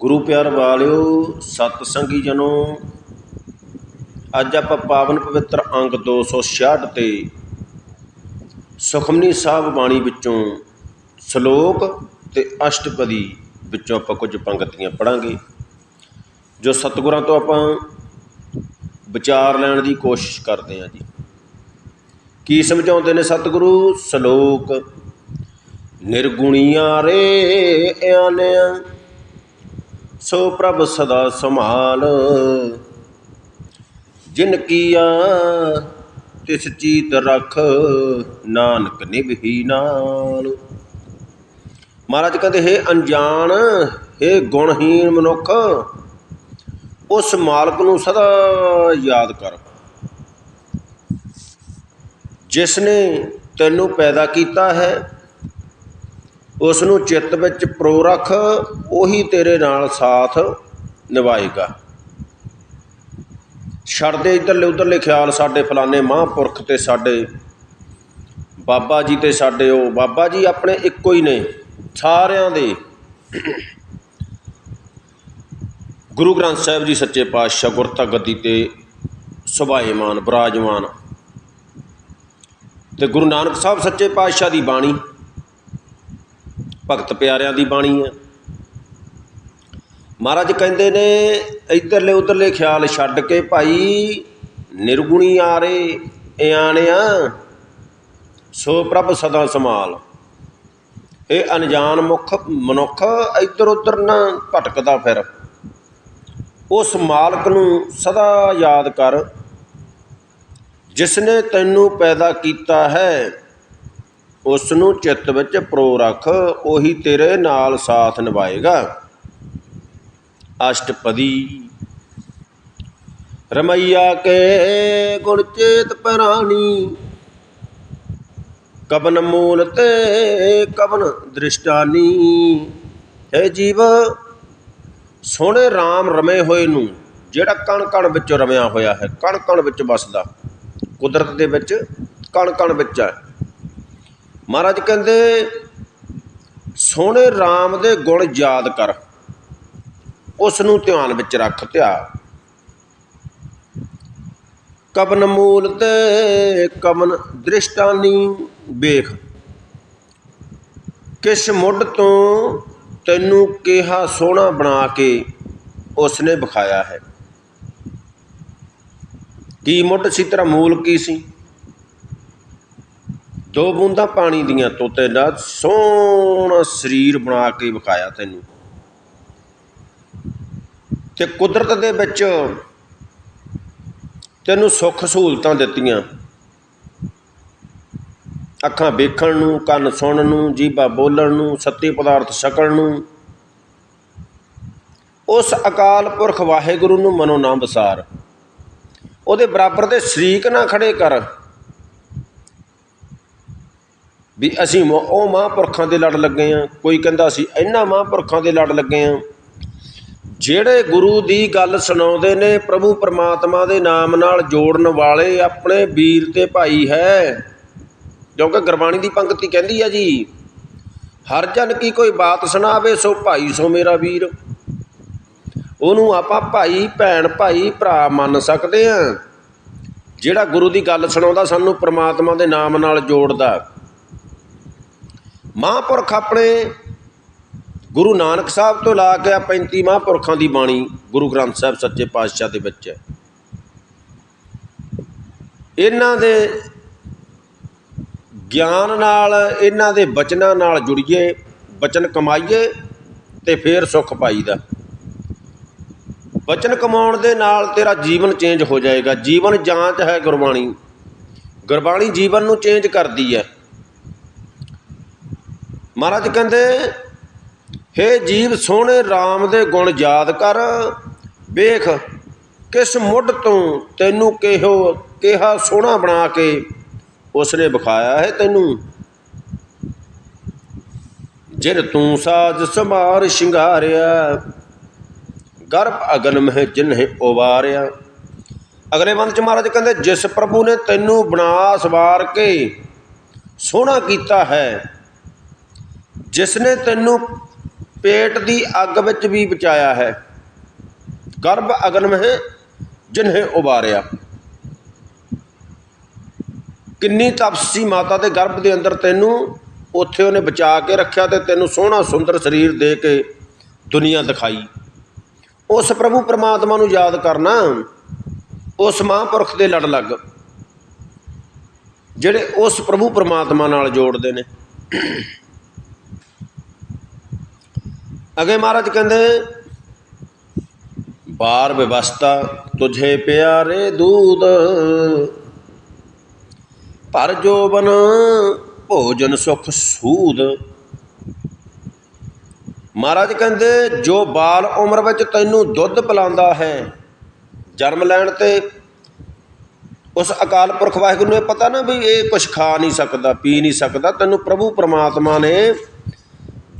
ਗੁਰੂ ਪਿਆਰ ਵਾਲਿਓ, ਸਤ ਸੰਗੀ ਜਨੋ, ਅੱਜ ਆਪਾਂ ਪਾਵਨ ਪਵਿੱਤਰ ਅੰਗ 266 ਤੇ ਸੁਖਮਨੀ ਸਾਹਿਬ ਬਾਣੀ ਵਿੱਚੋਂ ਸ਼ਲੋਕ ਤੇ ਅਸ਼ਟਪਦੀ ਵਿੱਚੋਂ ਆਪਾਂ ਕੁਝ ਪੰਕਤੀਆਂ ਪੜਾਂਗੇ, ਜੋ ਸਤਿਗੁਰਾਂ ਤੋਂ ਆਪਾਂ ਵਿਚਾਰ ਲੈਣ ਦੀ ਕੋਸ਼ਿਸ਼ ਕਰਦੇ ਹਾਂ ਜੀ। ਕੀ ਸਮਝਾਉਂਦੇ ਨੇ ਸਤਿਗੁਰੂ? ਸ਼ਲੋਕ, ਨਿਰਗੁਣੀਆਂ ਰੇ ਆਨਿਆ ਸੋ ਪ੍ਰਭ ਸਦਾ ਸੰਭਾਲ ਜਿਨ ਕੀਆ, ਤਿਸ ਚੀਤ ਰਖ, ਨਾਨਕ ਨਿਭਹੀ ਨਾਲ ਮਹਾਰਾਜ ਕਹਿੰਦੇ, ਹੈ ਅਣਜਾਣ, ਹੈ ਗੁਣਹੀਨ ਮਨੁੱਖ, ਉਸ ਮਾਲਕ ਨੂੰ ਸਦਾ ਯਾਦ ਕਰ। ਜਿਸ ਨੇ ਤੈਨੂੰ ਪੈਦਾ ਕੀਤਾ ਹੈ ਉਸ ਨੂੰ ਚਿੱਤ ਵਿੱਚ ਪ੍ਰੋ ਰੱਖ, ਉਹੀ ਤੇਰੇ ਨਾਲ ਸਾਥ ਨਿਭਾਏਗਾ। ਛੱਡਦੇ ਇੱਧਰਲੇ ਉੱਧਰਲੇ ਖਿਆਲ ਸਾਡੇ ਫਲਾਣੇ ਮਹਾਂਪੁਰਖ ਤੇ ਸਾਡੇ ਬਾਬਾ ਜੀ ਤੇ ਸਾਡੇ ਉਹ ਬਾਬਾ ਜੀ ਆਪਣੇ ਇੱਕੋ ਹੀ ਨੇ, ਸਾਰਿਆਂ ਦੇ। ਗੁਰੂ ਗ੍ਰੰਥ ਸਾਹਿਬ ਜੀ ਸੱਚੇ ਪਾਤਸ਼ਾਹ ਗੁਰਤਾ ਗੱਦੀ ਤੇ ਸੁਭਾਏਮਾਨ, ਬਿਰਾਜਮਾਨ। ਤੇ ਗੁਰੂ ਨਾਨਕ ਸਾਹਿਬ ਸੱਚੇ ਪਾਤਸ਼ਾਹ ਦੀ ਬਾਣੀ ਭਗਤ ਪਿਆਰਿਆਂ ਦੀ ਬਾਣੀ ਹੈ। ਮਹਾਰਾਜ ਕਹਿੰਦੇ ਨੇ, ਇਧਰਲੇ ਉਧਰਲੇ ਖਿਆਲ ਛੱਡ ਕੇ ਭਾਈ ਨਿਰਗੁਣੀ ਆਰੇ, ਇਆਣਿਆ, ਸੋ ਪ੍ਰਭ ਸਦਾ ਸੰਭਾਲ। ਇਹ ਅਣਜਾਣ ਮੁਖ ਮਨੁੱਖ, ਇੱਧਰ ਉੱਧਰ ਨਾ ਭਟਕਦਾ ਫਿਰ। ਉਸ ਮਾਲਕ ਨੂੰ ਸਦਾ ਯਾਦ ਕਰ ਜਿਸ ਨੇ ਤੈਨੂੰ ਪੈਦਾ ਕੀਤਾ ਹੈ ਉਸ ਨੂੰ ਚਿੱਤ ਵਿੱਚ ਪ੍ਰੋ ਰੱਖ, ਉਹੀ ਤੇਰੇ ਨਾਲ ਸਾਥ ਨਿਭਾਏਗਾ। ਅਸ਼ਟਪਦੀ। ਰਮਈਆ ਕੇ ਗੁਣ ਚੇਤ ਪ੍ਰਾਣੀ ਕਬਨ ਮੂਲ ਤੇ ਕਬਨ ਦ੍ਰਿਸ਼ਟਾਨੀ। ਹੈ ਜੀਵ, ਸੋਹਣੇ RAM ਰਮੇ ਹੋਏ ਨੂੰ, ਜਿਹੜਾ ਕਣ ਕਣ ਵਿੱਚ ਰਮਿਆ ਹੋਇਆ ਹੈ ਕਣ ਕਣ ਵਿੱਚ ਵਸਦਾ। ਕੁਦਰਤ ਦੇ ਵਿੱਚ ਕਣ ਕਣ ਵਿੱਚ ਹੈ। ਮਹਾਰਾਜ ਕਹਿੰਦੇ, ਸੋਹਣੇ RAM ਦੇ ਗੁਣ ਯਾਦ ਕਰ ਉਸ ਨੂੰ ਧਿਆਨ ਵਿੱਚ ਰੱਖ ਧਿਆ। ਕਬਨ ਮੂਲ ਤੇ ਕਬਨ ਦ੍ਰਿਸ਼ਟਾਨੀ ਵੇਖ, ਕਿਸ ਮੁੱਢ ਤੋਂ ਤੈਨੂੰ ਕਿਹਾ ਸੋਹਣਾ ਬਣਾ ਕੇ ਉਸਨੇ ਵਿਖਾਇਆ ਹੈ। ਕੀ ਮੁੱਢ ਸੀ ਤੇਰਾ ਮੂਲ ਕੀ ਸੀ? ਦੋ ਬੂੰਦਾਂ ਪਾਣੀ ਦੀਆਂ ਤੋਤੇ ਦਾ ਸੋਹਣਾ ਸਰੀਰ ਬਣਾ ਕੇ ਵਿਖਾਇਆ ਤੈਨੂੰ। ਤੇ ਕੁਦਰਤ ਦੇ ਵਿੱਚ ਤੈਨੂੰ ਸੁੱਖ ਸਹੂਲਤਾਂ ਦਿੱਤੀਆਂ। ਅੱਖਾਂ ਵੇਖਣ ਨੂੰ, ਕੰਨ ਸੁਣਨ ਨੂੰ, ਜੀਭਾ ਬੋਲਣ ਨੂੰ, ਸੱਤੇ ਪਦਾਰਥ ਛਕਣ ਨੂੰ। ਉਸ ਅਕਾਲ ਪੁਰਖ ਵਾਹਿਗੁਰੂ ਨੂੰ ਮਨੋ ਨਾ ਵਸਾਰ। ਉਹਦੇ ਬਰਾਬਰ ਦੇ ਸ਼ਰੀਕ ਨਾ ਖੜੇ ਕਰ। ਵੀ ਅਸੀਂ ਮ- ਉਹ ਮਹਾਂਪੁਰਖਾਂ ਦੇ ਲੜ ਲੱਗੇ ਹਾਂ ਕੋਈ ਕਹਿੰਦਾ ਅਸੀਂ ਇਹਨਾਂ ਮਹਾਂਪੁਰਖਾਂ ਦੇ ਲੜ ਲੱਗੇ ਹਾਂ ਜਿਹੜੇ ਗੁਰੂ ਦੀ ਗੱਲ ਸੁਣਾਉਂਦੇ ਨੇ, ਪ੍ਰਭੂ ਪਰਮਾਤਮਾ ਦੇ ਨਾਮ ਨਾਲ ਜੋੜਨ ਵਾਲੇ ਆਪਣੇ ਵੀਰ ਤੇ ਭਾਈ ਹੈ। ਕਿਉਂਕਿ ਗੁਰਬਾਣੀ ਦੀ ਪੰਕਤੀ ਕਹਿੰਦੀ ਆ ਜੀ, ਹਰ ਜਨ ਕੀ ਕੋਈ ਬਾਤ ਸੁਣਾਵੇ, ਸੋ ਭਾਈ ਸੋ ਮੇਰਾ ਵੀਰ। ਉਹਨੂੰ ਆਪਾਂ ਭਾਈ, ਭੈਣ, ਭਾਈ, ਭਰਾ ਮੰਨ ਸਕਦੇ ਆ। ਜਿਹੜਾ ਗੁਰੂ ਦੀ ਗੱਲ ਸੁਣਾਉਂਦਾ ਸਾਨੂੰ ਪ੍ਰਮਾਤਮਾ ਦੇ ਨਾਮ ਨਾਲ ਜੋੜਦਾ। ਮਹਾਂਪੁਰਖ ਆਪਣੇ ਗੁਰੂ ਨਾਨਕ ਸਾਹਿਬ ਤੋਂ ਲਾ ਕੇ ਆ 35 ਮਹਾਂਪੁਰਖਾਂ ਦੀ ਬਾਣੀ ਗੁਰੂ ਗ੍ਰੰਥ ਸਾਹਿਬ ਸੱਚੇ ਪਾਤਸ਼ਾਹ ਦੇ ਵਿੱਚ ਹੈ। ਇਹਨਾਂ ਦੇ ਗਿਆਨ ਨਾਲ, ਇਹਨਾਂ ਦੇ ਬਚਨਾਂ ਨਾਲ ਜੁੜੀਏ, ਬਚਨ ਕਮਾਈਏ ਤੇ ਫੇਰ ਸੁੱਖ ਪਾਈਦਾ। ਬਚਨ ਕਮਾਉਣ ਦੇ ਨਾਲ ਤੇਰਾ ਜੀਵਨ ਚੇਂਜ ਹੋ ਜਾਏਗਾ। ਜੀਵਨ ਜਾਂਚ ਹੈ ਗੁਰਬਾਣੀ। ਗੁਰਬਾਣੀ ਜੀਵਨ ਨੂੰ ਚੇਂਜ ਕਰਦੀ ਹੈ। ਮਹਾਰਾਜ ਕਹਿੰਦੇ, ਹੇ ਜੀਵ ਸੋਹਣੇ RAM ਦੇ ਗੁਣ ਯਾਦ ਕਰ, ਵੇਖ ਕਿਸ ਮੁੱਢ ਤੋਂ ਤੈਨੂੰ ਕਿਹੋ ਕਿਹਾ ਸੋਹਣਾ ਬਣਾ ਕੇ ਉਸਨੇ ਵਿਖਾਇਆ ਹੈ ਤੈਨੂੰ। ਜਿਨ ਤੂੰ ਸਾਜ ਸਮਾਰ ਸ਼ਿੰਗਾਰਿਆ, ਗਰਭ ਅਗਨ ਮਹਿ ਜਿਨਹਿ ਉਵਾਰਿਆ। ਅਗਲੇ ਬੰਦ ਚ ਮਹਾਰਾਜ ਕਹਿੰਦੇ, ਜਿਸ ਪ੍ਰਭੂ ਨੇ ਤੈਨੂੰ ਬਣਾ ਸਵਾਰ ਕੇ ਸੋਹਣਾ ਕੀਤਾ ਹੈ ਜਿਸ ਨੇ ਤੈਨੂੰ ਪੇਟ ਦੀ ਅੱਗ ਵਿੱਚ ਵੀ ਬਚਾਇਆ ਹੈ, ਗਰਭ ਅਗਨ ਮਹਿ ਜਿਨ੍ਹੇ ਉਬਾਰਿਆ। ਕਿੰਨੀ ਤਪਸੀ ਮਾਤਾ ਦੇ ਗਰਭ ਦੇ ਅੰਦਰ ਤੈਨੂੰ ਉੱਥੇ ਉਹਨੇ ਬਚਾ ਕੇ ਰੱਖਿਆ ਤੇ ਤੈਨੂੰ ਸੋਹਣਾ ਸੁੰਦਰ ਸਰੀਰ ਦੇ ਕੇ ਦੁਨੀਆ ਦਿਖਾਈ। ਉਸ ਪ੍ਰਭੂ ਪਰਮਾਤਮਾ ਨੂੰ ਯਾਦ ਕਰਨਾ, ਉਸ ਮਹਾਂਪੁਰਖ ਦੇ ਲੜ ਲੱਗ, ਜਿਹੜੇ ਉਸ ਪ੍ਰਭੂ ਪਰਮਾਤਮਾ ਨਾਲ ਜੋੜਦੇ ਨੇ। ਅਗੇ ਮਹਾਰਾਜ ਕਹਿੰਦੇ, ਬਾਰ ਵਿਵਸਥਾ ਤੁਝੇ ਪਿਆਰੇ ਦੂਧ ਪਰ ਜੋਬਨ ਭੋਜਨ ਸੁਖ ਸੂਦ। ਮਹਾਰਾਜ ਕਹਿੰਦੇ, ਜੋ ਬਾਲ ਉਮਰ ਵਿੱਚ ਤੈਨੂੰ ਦੁੱਧ ਪਿਲਾਉਂਦਾ ਹੈ, ਜਨਮ ਲੈਣ ਤੇ ਉਸ ਅਕਾਲ ਪੁਰਖ ਵਾਹਿਗੁਰੂ ਨੂੰ ਇਹ ਪਤਾ ਨਾ ਵੀ ਇਹ ਕੁਝ ਖਾ ਨਹੀਂ ਸਕਦਾ, ਪੀ ਨਹੀਂ ਸਕਦਾ, ਤੈਨੂੰ ਪ੍ਰਭੂ ਪਰਮਾਤਮਾ ਨੇ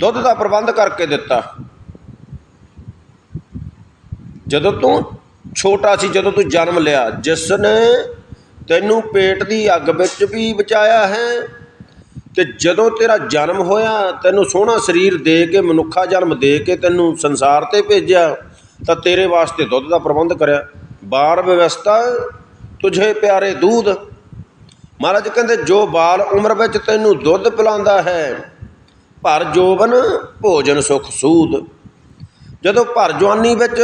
ਦੁੱਧ ਦਾ ਪ੍ਰਬੰਧ ਕਰਕੇ ਦਿੱਤਾ। ਜਦੋਂ ਤੂੰ ਛੋਟਾ ਸੀ, ਜਦੋਂ ਤੂੰ ਜਨਮ ਲਿਆ ਜਿਸ ਨੇ ਤੈਨੂੰ ਪੇਟ ਦੀ ਅੱਗ ਵਿੱਚ ਵੀ ਬਚਾਇਆ ਹੈ ਤੇ ਜਦੋਂ ਤੇਰਾ ਜਨਮ ਹੋਇਆ, ਤੈਨੂੰ ਸੋਹਣਾ ਸਰੀਰ ਦੇ ਕੇ, ਮਨੁੱਖਾ ਜਨਮ ਦੇ ਕੇ ਤੈਨੂੰ ਸੰਸਾਰ ਤੇ ਭੇਜਿਆ, ਤਾਂ ਤੇਰੇ ਵਾਸਤੇ ਦੁੱਧ ਦਾ ਪ੍ਰਬੰਧ ਕਰਿਆ। ਬਾਰ ਵਿਵਸਥਾ, ਤੁਝੇ ਪਿਆਰੇ ਦੂਧ। ਮਹਾਰਾਜ ਕਹਿੰਦੇ, ਜੋ ਬਾਲ ਉਮਰ ਵਿੱਚ ਤੈਨੂੰ ਦੁੱਧ ਪਿਲਾਉਂਦਾ ਹੈ ਭਰ ਜੋਬਨ ਭੋਜਨ ਸੁਖ ਸੂਦ। ਜਦੋਂ ਭਰ ਜਵਾਨੀ ਵਿੱਚ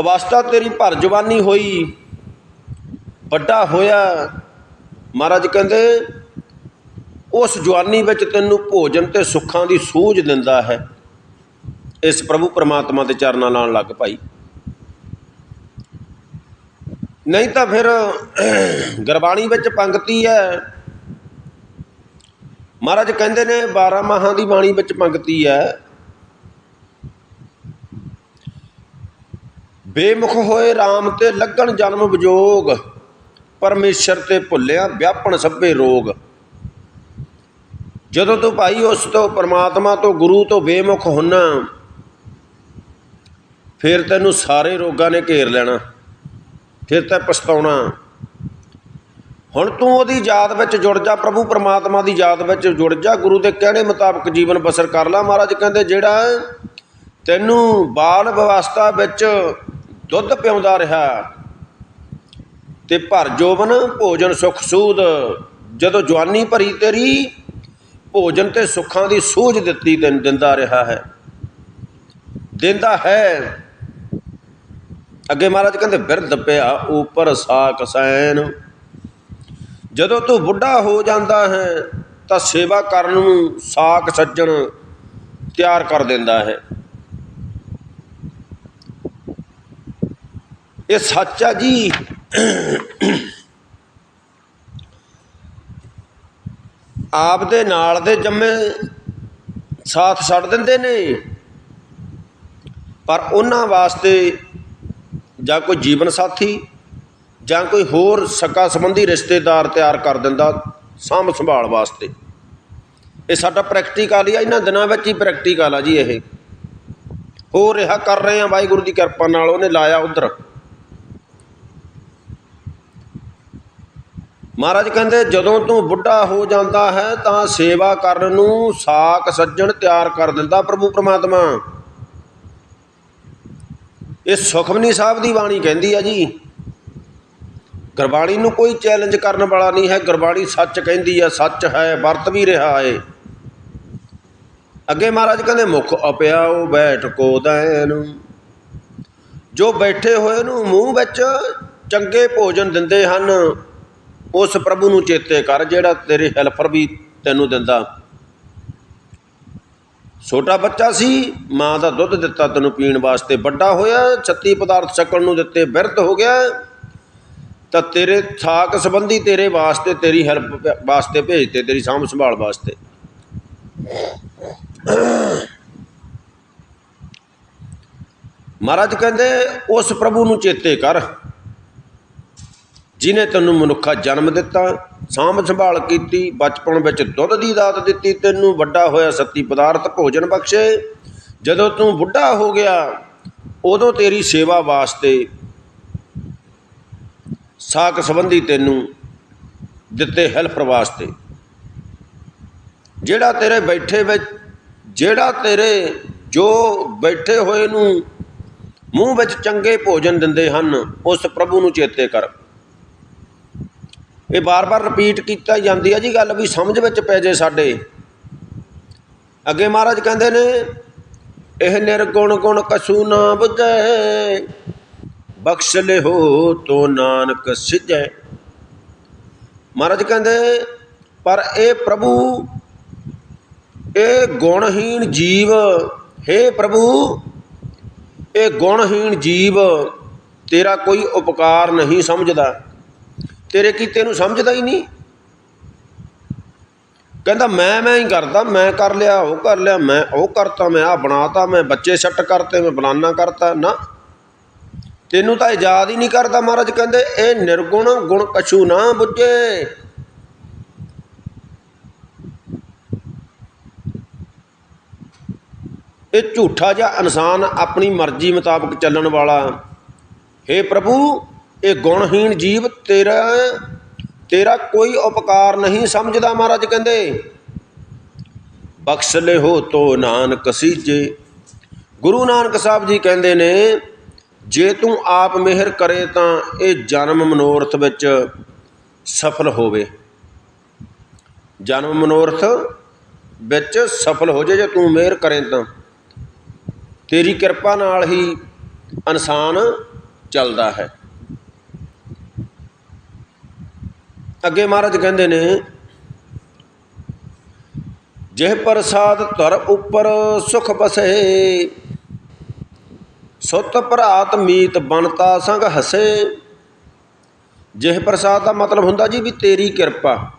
ਅਵਸਥਾ ਤੇਰੀ ਭਰ ਜਵਾਨੀ ਹੋਈ, ਵੱਡਾ ਹੋਇਆ, ਮਹਾਰਾਜ ਕਹਿੰਦੇ, ਉਸ ਜਵਾਨੀ ਵਿੱਚ ਤੈਨੂੰ ਭੋਜਨ ਤੇ ਸੁੱਖਾਂ ਦੀ ਸੂਝ ਦਿੰਦਾ ਹੈ। ਇਸ ਪ੍ਰਭੂ ਪਰਮਾਤਮਾ ਦੇ ਚਰਨਾਂ ਨਾਲ ਲੱਗ ਭਾਈ। ਨਹੀਂ ਤਾਂ ਫਿਰ ਗੁਰਬਾਣੀ ਵਿੱਚ ਪੰਕਤੀ ਹੈ। ਮਹਾਰਾਜ ਕਹਿੰਦੇ ਨੇ 12 ਮਾਹਾਂ ਦੀ ਬਾਣੀ ਵਿੱਚ ਪੰਕਤੀ ਹੈ। ਬੇਮੁਖ ਹੋਏ RAM ਤੇ ਲੱਗਣ ਜਨਮ ਵਿਜੋਗ, ਪਰਮੇਸ਼ਰ ਤੇ ਭੁੱਲਿਆ ਵਿਆਪਣ ਸਭੇ ਰੋਗ। ਜਦੋਂ ਤੂੰ ਭਾਈ ਉਸ ਤੋਂ ਪਰਮਾਤਮਾ ਤੋਂ ਗੁਰੂ ਤੋਂ ਬੇਮੁਖ ਹੁੰਨਾ, ਫਿਰ ਤੈਨੂੰ ਸਾਰੇ ਰੋਗਾਂ ਨੇ ਘੇਰ ਲੈਣਾ, ਫਿਰ ਤਾਂ ਪਛਤਾਉਣਾ। ਹੁਣ ਤੂੰ ਉਹਦੀ ਯਾਦ ਵਿੱਚ ਜੁੜ ਜਾ, ਪ੍ਰਭੂ ਪਰਮਾਤਮਾ ਦੀ ਯਾਦ ਵਿੱਚ ਜੁੜ ਜਾ। ਗੁਰੂ ਦੇ ਕਹਿਣੇ ਮੁਤਾਬਕ ਜੀਵਨ ਬਸਰ ਕਰ ਲੈ। ਮਹਾਰਾਜ ਕਹਿੰਦੇ, ਜਿਹੜਾ ਤੈਨੂੰ ਬਾਲ ਵਿਵਸਥਾ ਵਿੱਚ ਦੁੱਧ ਪਿਆਉਂਦਾ ਰਿਹਾ, ਤੇ ਭਰ ਜੋਬਨ, ਭੋਜਨ ਸੁਖ ਸੂਦ, ਜਦੋਂ ਜਵਾਨੀ ਭਰੀ ਤੇਰੀ, ਭੋਜਨ ਤੇ ਸੁੱਖਾਂ ਦੀ ਸੂਝ ਦਿੱਤੀ ਤੈਨੂੰ ਦਿੰਦਾ ਰਿਹਾ ਹੈ। ਦਿੰਦਾ ਹੈ। ਅੱਗੇ ਮਹਾਰਾਜ ਕਹਿੰਦੇ, ਬਿਰਧ ਪਿਆ, ਉਪਰ ਸਾਕ ਸੈਨ। ਜਦੋਂ ਤੂੰ ਬੁੱਢਾ ਹੋ ਜਾਂਦਾ ਹੈ, ਤਾਂ ਸੇਵਾ ਕਰਨ ਨੂੰ ਸਾਕ ਸੱਜਣ ਤਿਆਰ ਕਰ ਦਿੰਦਾ ਹੈ। ਇਹ ਸੱਚ ਆ ਜੀ। ਆਪ ਦੇ ਨਾਲ ਦੇ ਜੰਮੇ ਸਾਥ ਛੱਡ ਦਿੰਦੇ ਨੇ, ਪਰ ਉਹਨਾਂ ਵਾਸਤੇ ਜਾਂ ਕੋਈ ਜੀਵਨ ਸਾਥੀ ਜਾਂ ਕੋਈ ਹੋਰ ਸਕਾ ਸੰਬੰਧੀ ਰਿਸ਼ਤੇਦਾਰ ਤਿਆਰ ਕਰ ਦਿੰਦਾ ਸਾਂਭ ਸੰਭਾਲ ਵਾਸਤੇ। ਇਹ ਸਾਡਾ ਪ੍ਰੈਕਟੀਕਲ ਹੀ ਆ, ਇਹਨਾਂ ਦਿਨਾਂ ਵਿੱਚ ਹੀ ਪ੍ਰੈਕਟੀਕਲ ਆ ਜੀ ਇਹ। ਹੋ ਰਿਹਾ ਕਰ ਰਹੇ ਆ, ਵਾਹਿਗੁਰੂ ਦੀ ਕਿਰਪਾ ਨਾਲ ਉਹਨੇ ਲਾਇਆ ਉਧਰ। ਮਹਾਰਾਜ ਕਹਿੰਦੇ, ਜਦੋਂ ਤੂੰ ਬੁੱਢਾ ਹੋ ਜਾਂਦਾ ਹੈ ਤਾਂ ਸੇਵਾ ਕਰਨ ਨੂੰ ਸਾਕ ਸੱਜਣ ਤਿਆਰ ਕਰ ਦਿੰਦਾ ਪ੍ਰਭੂ ਪ੍ਰਮਾਤਮਾ। ਇਹ ਸੁਖਮਨੀ ਸਾਹਿਬ ਦੀ ਬਾਣੀ ਕਹਿੰਦੀ ਆ ਜੀ ਗੁਰਬਾਣੀ ਨੂੰ ਕੋਈ ਚੈਲੰਜ ਕਰਨ ਵਾਲਾ ਨਹੀਂ ਹੈ। ਗੁਰਬਾਣੀ ਸੱਚ ਕਹਿੰਦੀ ਹੈ, ਸੱਚ ਹੈ, ਵਰਤ ਵੀ ਰਿਹਾ ਹੈ ਅੱਗੇ ਮਹਾਰਾਜ ਕਹਿੰਦੇ, ਮੁਖ ਅਪਿਆਓ ਬੈਠ ਕੋ ਦੈਨ। ਜੋ ਬੈਠੇ ਹੋਏ ਨੂੰ ਮੂੰਹ ਵਿੱਚ ਚੰਗੇ ਭੋਜਨ ਦਿੰਦੇ ਹਨ, ਉਸ ਪ੍ਰਭੂ ਨੂੰ ਚੇਤੇ ਕਰ, ਜਿਹੜਾ ਤੇਰੇ ਹੈਲਪਰ ਵੀ ਤੈਨੂੰ ਦਿੰਦਾ। ਛੋਟਾ ਬੱਚਾ ਸੀ, ਮਾਂ ਦਾ ਦੁੱਧ ਦਿੱਤਾ ਤੈਨੂੰ ਪੀਣ ਵਾਸਤੇ। ਵੱਡਾ ਹੋਇਆ, ਛੱਤੀ ਪਦਾਰਥ ਛਕਣ ਨੂੰ ਦਿੱਤੇ, ਬਿਰਧ ਹੋ ਗਿਆ। ਤਾਂ ਤੇਰੇ ਥਾਕ ਸੰਬੰਧੀ ਤੇਰੇ ਵਾਸਤੇ, ਤੇਰੀ ਹੈਲਪ ਵਾਸਤੇ ਭੇਜਤੇ, ਤੇਰੀ ਸਾਂਭ ਸੰਭਾਲ ਵਾਸਤੇ। ਮਹਾਰਾਜ ਕਹਿੰਦੇ, ਉਸ ਪ੍ਰਭੂ ਨੂੰ ਚੇਤੇ ਕਰ, ਜਿਨੇ ਤੈਨੂੰ ਮਨੁੱਖਾ ਜਨਮ ਦਿੱਤਾ, ਸਾਂਭ ਸੰਭਾਲ ਕੀਤੀ, ਬਚਪਨ ਵਿੱਚ ਦੁੱਧ ਦੀ ਦਾਤ ਦਿੱਤੀ, ਤੈਨੂੰ ਵੱਡਾ ਹੋਇਆ ਸੱਤੀ ਪਦਾਰਥ ਭੋਜਨ ਬਖਸ਼ੇ। ਜਦੋਂ ਤੂੰ ਬੁੱਢਾ ਹੋ ਗਿਆ, ਉਦੋਂ ਤੇਰੀ ਸੇਵਾ ਵਾਸਤੇ ਸਾਕ ਸੰਬੰਧੀ ਤੈਨੂੰ ਦਿੱਤੇ ਹੈਲਪਰ ਵਾਸਤੇ। ਜਿਹੜਾ ਤੇਰੇ ਬੈਠੇ ਵਿੱਚ, ਜਿਹੜਾ ਤੇਰੇ ਜੋ ਬੈਠੇ ਹੋਏ ਨੂੰ ਮੂੰਹ ਵਿੱਚ ਚੰਗੇ ਭੋਜਨ ਦਿੰਦੇ ਹਨ, ਉਸ ਪ੍ਰਭੂ ਨੂੰ ਚੇਤੇ ਕਰ। ਇਹ ਬਾਰ-ਬਾਰ ਰਿਪੀਟ ਕੀਤਾ ਜਾਂਦੀ ਹੈ ਜੀ ਗੱਲ ਵੀ ਸਮਝ ਵਿੱਚ ਪੈ ਜੇ ਸਾਡੇ। ਅੱਗੇ ਮਹਾਰਾਜ ਕਹਿੰਦੇ ਨੇ, ਇਹ ਨਿਰਗੁਣ ਗੁਣ ਕਛੂ ਨਾ ਬੁਝੈ। ਬਖਸ਼ ਲਿਹੋ ਤੋ ਨਾਨਕ ਸਿਜੈ। ਮਹਾਰਾਜ ਕਹਿੰਦੇ, ਪਰ ਇਹ ਪ੍ਰਭੂ, ਇਹ ਗੁਣਹੀਣ ਜੀਵ हे ਪ੍ਰਭੂ, ਇਹ ਗੁਣਹੀਣ ਜੀਵ, ਤੇਰਾ ਕੋਈ ਉਪਕਾਰ ਨਹੀਂ ਸਮਝਦਾ। ਤੇਰੇ ਕੀਤੇ ਨੂੰ ਸਮਝਦਾ ਹੀ ਨਹੀਂ। ਕਹਿੰਦਾ, ਮੈਂ ਮੈਂ ਹੀ ਕਰਦਾ, ਮੈਂ ਕਰ ਲਿਆ, ਉਹ ਕਰ ਲਿਆ, ਮੈਂ ਉਹ ਕਰਤਾ, ਮੈਂ ਆ ਬਣਾਤਾ, ਮੈਂ ਬੱਚੇ ਸੱਟ ਕਰਤੇ, ਮੈਂ ਬਲਾਨਾ ਕਰਤਾ, ਨਾ। ਤੈਨੂੰ ਤਾਂ ਇਹ ਯਾਦ ਹੀ ਨਹੀਂ ਕਰਦਾ ਮਹਾਰਾਜ, ਕਹਿੰਦੇ ਇਹ ਨਿਰਗੁਣ ਗੁਣ ਕਛੂ ਨਾ ਬੁੱਝੇ। ਇਹ ਝੂਠਾ ਜਿਹਾ ਇਨਸਾਨ ਆਪਣੀ ਮਰਜ਼ੀ ਮੁਤਾਬਕ ਚੱਲਣ ਵਾਲਾ। हे ਪ੍ਰਭੂ, ਇਹ ਗੁਣਹੀਣ ਜੀਵ ਤੇਰਾ ਤੇਰਾ ਕੋਈ ਉਪਕਾਰ ਨਹੀਂ ਸਮਝਦਾ ਮਹਾਰਾਜ, ਕਹਿੰਦੇ। ਬਖਸ਼ ਲਿਹੋ ਤੋ ਨਾਨਕ ਸੀਜੇ। ਗੁਰੂ ਨਾਨਕ ਸਾਹਿਬ ਜੀ ਕਹਿੰਦੇ ਨੇ ਜੇ ਤੂੰ ਆਪ ਮਿਹਰ ਕਰੇ ਤਾਂ ਇਹ ਜਨਮ ਮਨੋਰਥ ਵਿੱਚ ਸਫਲ ਹੋਵੇ। ਜਨਮ ਮਨੋਰਥ ਵਿੱਚ ਸਫਲ ਹੋ ਜੇ ਜੇ ਤੂੰ ਮਿਹਰ ਕਰੇ ਤਾਂ। ਤੇਰੀ ਕਿਰਪਾ ਨਾਲ ਹੀ ਇਨਸਾਨ ਚੱਲਦਾ ਹੈ। ਅੱਗੇ ਮਹਾਰਾਜ ਕਹਿੰਦੇ ਨੇ, ਜਿਹ ਪ੍ਰਸਾਦ ਧਰ ਉੱਪਰ ਸੁਖ ਬਸੇ ਸੁਤ ਭਰਾਤ ਮੀਤ ਬਣਤਾ ਸੰਗ ਹਸੇ। ਜਿਹ ਪ੍ਰਸਾਦ ਦਾ ਮਤਲਬ ਹੁੰਦਾ ਜੀ ਵੀ ਤੇਰੀ ਕਿਰਪਾ।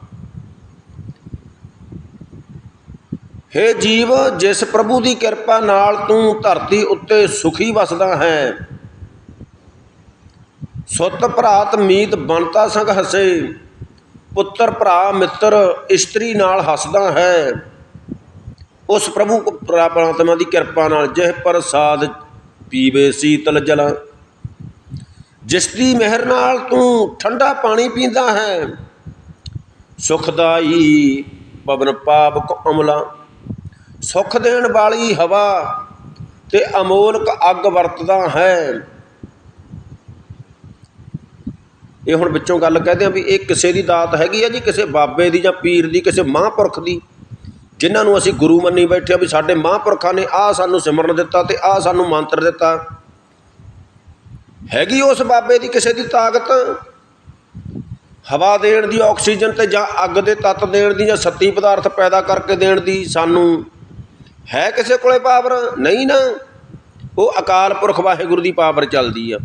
ਹੇ ਜੀਵ, ਜਿਸ ਪ੍ਰਭੂ ਦੀ ਕਿਰਪਾ ਨਾਲ ਤੂੰ ਧਰਤੀ ਉੱਤੇ ਸੁਖੀ ਵਸਦਾ ਹੈ। ਸੁਤ ਭਰਾਤ ਮੀਤ ਬਣਤਾ ਸੰਗ ਹਸੇ। ਪੁੱਤਰ ਭਰਾ ਮਿੱਤਰ ਇਸਤਰੀ ਨਾਲ ਹੱਸਦਾ ਹੈ। ਉਸ ਪ੍ਰਭੂ ਪਰਮਾਤਮਾ ਦੀ ਕਿਰਪਾ ਨਾਲ ਜਿਹ ਪ੍ਰਸਾਦ ਪੀਵੇ ਸੀਤਲ ਜਲ। ਜਿਸ ਦੀ ਮਿਹਰ ਨਾਲ ਤੂੰ ਠੰਡਾ ਪਾਣੀ ਪੀਂਦਾ ਹੈ ਸੁਖਦਾਈ ਪਵਨ ਪਾਵਕ ਅਮਲਾ। ਸੁਖ ਦੇਣ ਵਾਲੀ ਹਵਾ ਤੇ ਅਮੋਲਕ ਅੱਗ ਵਰਤਦਾ ਹੈ। ਇਹ ਹੁਣ ਵਿੱਚੋਂ ਗੱਲ ਕਹਦੇ ਆ ਵੀ ਇਹ ਕਿਸੇ ਦੀ ਦਾਤ ਹੈਗੀ ਆ ਜੀ, ਕਿਸੇ ਬਾਬੇ ਦੀ ਜਾਂ ਪੀਰ ਦੀ, ਕਿਸੇ ਮਹਾਂਪੁਰਖ ਦੀ। ਜਿਨ੍ਹਾਂ ਨੂੰ ਅਸੀਂ ਗੁਰੂ ਮੰਨੀ ਬੈਠੇ ਆ ਵੀ ਸਾਡੇ ਮਹਾਂਪੁਰਖਾਂ ਨੇ ਆਹ ਸਾਨੂੰ ਸਿਮਰਨ ਦਿੱਤਾ ਤੇ ਆਹ ਸਾਨੂੰ ਮੰਤਰ ਦਿੱਤਾ। ਹੈਗੀ ਉਸ ਬਾਬੇ ਦੀ ਕਿਸੇ ਦੀ ਤਾਕਤ? ਹਵਾ ਦੇਣ ਦੀ ਆਕਸੀਜਨ ਤੇ ਜਾਂ ਅੱਗ ਦੇ ਤੱਤ ਦੇਣ ਦੀ ਜਾਂ ਸੱਤੀ ਪਦਾਰਥ ਪੈਦਾ ਕਰਕੇ ਦੇਣ ਦੀ ਸਾਨੂੰ ਹੈ ਕਿਸੇ ਕੋਲੇ ਪਾਵਰ? ਨਹੀਂ ਨਾ। ਉਹ ਅਕਾਲ ਪੁਰਖ ਵਾਹਿਗੁਰੂ ਦੀ ਪਾਵਰ ਚੱਲਦੀ ਆ।